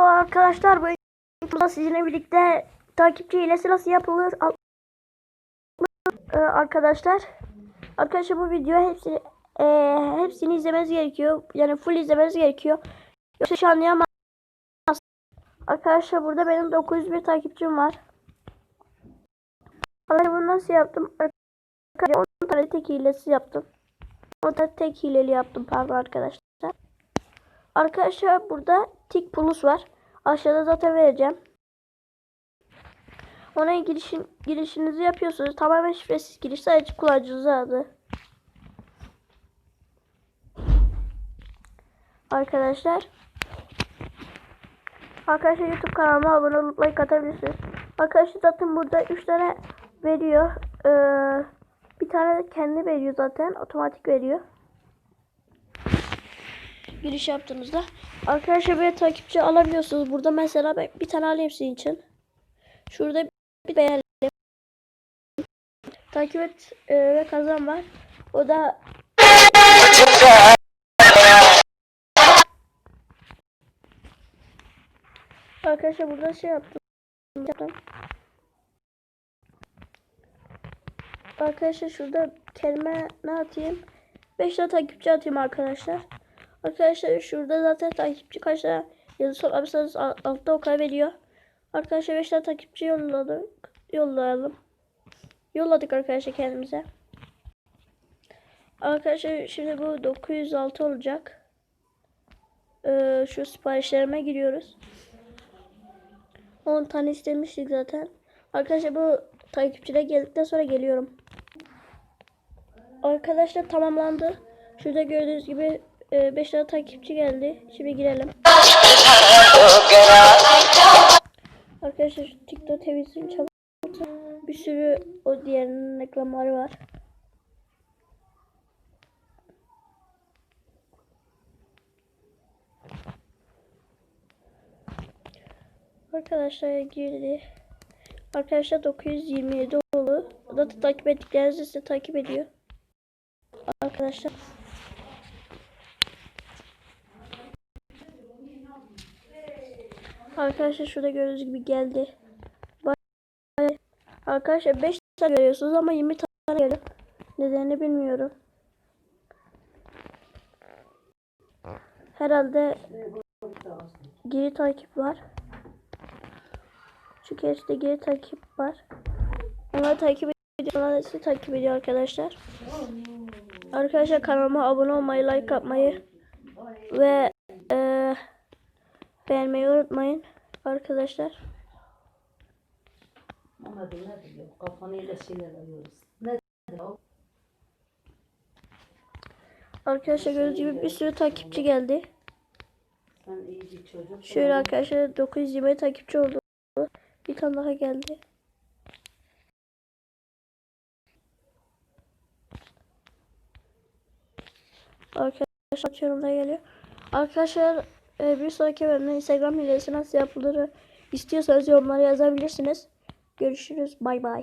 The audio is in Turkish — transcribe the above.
arkadaşlar bu videoda sizinle birlikte takipçi hilesi nasıl yapılır. Ee, arkadaşlar arkadaşlar bu video hepsini e, hepsini izlemeniz gerekiyor. Yani full izlemeniz gerekiyor. Yoksa anlayamaz arkadaşlar burada benim 901 takipçim var. Ben bunu nasıl yaptım? Arkadaşlar 10 tane tek hilesi yaptım. 10 tane tek hileli yaptım pardon arkadaşlar Arkadaşlar burada Tik Plus var. Aşağıda zaten vereceğim. Ona girişin, girişinizi yapıyorsunuz. Tamamen şifresiz giriş. Sadece kullanıcınızın adı. Arkadaşlar. Arkadaşlar YouTube kanalıma abone olup like atabilirsiniz. Arkadaşlar zaten burada 3 tane veriyor. Ee, bir tane de kendi veriyor zaten. Otomatik veriyor giriş yaptığınızda arkadaşlar böyle takipçi alabiliyorsunuz. Burada mesela ben bir tane alayım sizin için. Şurada bir beğenelim. Takip et e, ve kazan var. O da Arkadaşlar burada şey yaptım. yaptım. Arkadaşlar şurada kelime ne atayım? 5 tane takipçi atayım arkadaşlar. Arkadaşlar şurada zaten takipçi kaç tane yazı sorarsanız altta o kaybediyor. Arkadaşlar 5 tane takipçi yolladık. Yollayalım. Yolladık arkadaşlar kendimize. Arkadaşlar şimdi bu 906 olacak. Ee, şu siparişlerime giriyoruz. 10 tane istemiştik zaten. Arkadaşlar bu takipçiler geldikten sonra geliyorum. Arkadaşlar tamamlandı. Şurada gördüğünüz gibi 5 tane takipçi geldi. Şimdi girelim. Arkadaşlar TikTok temizliğini çabuk. Bir sürü o diğerinin reklamları var. Arkadaşlar girdi. Arkadaşlar 927 oldu. Da takip ettiklerinizi size takip ediyor. Arkadaşlar. Arkadaşlar şurada gördüğünüz gibi geldi. Bak- Arkadaşlar 5 tane görüyorsunuz ama 20 tane geliyor. Nedenini bilmiyorum. Herhalde geri takip var. Kez de geri takip var. Onları takip ediyor. Onları sizi takip ediyor arkadaşlar. Arkadaşlar kanalıma abone olmayı, like atmayı ve eee beğenmeyi unutmayın arkadaşlar. Ama ne diyor? Kafanıyla şeyler arıyoruz. Ne diyor? Arkadaşlar gördüğünüz gibi bir sürü takipçi geldi. Sen iyi bir çocuk. Şöyle arkadaşlar 920 takipçi oldu. Bir tane daha geldi. Arkadaşlar açıyorum da geliyor. Arkadaşlar e, bir sonraki bölümde Instagram hilesi nasıl yapılır istiyorsanız yorumlara yazabilirsiniz. Görüşürüz. Bay bay.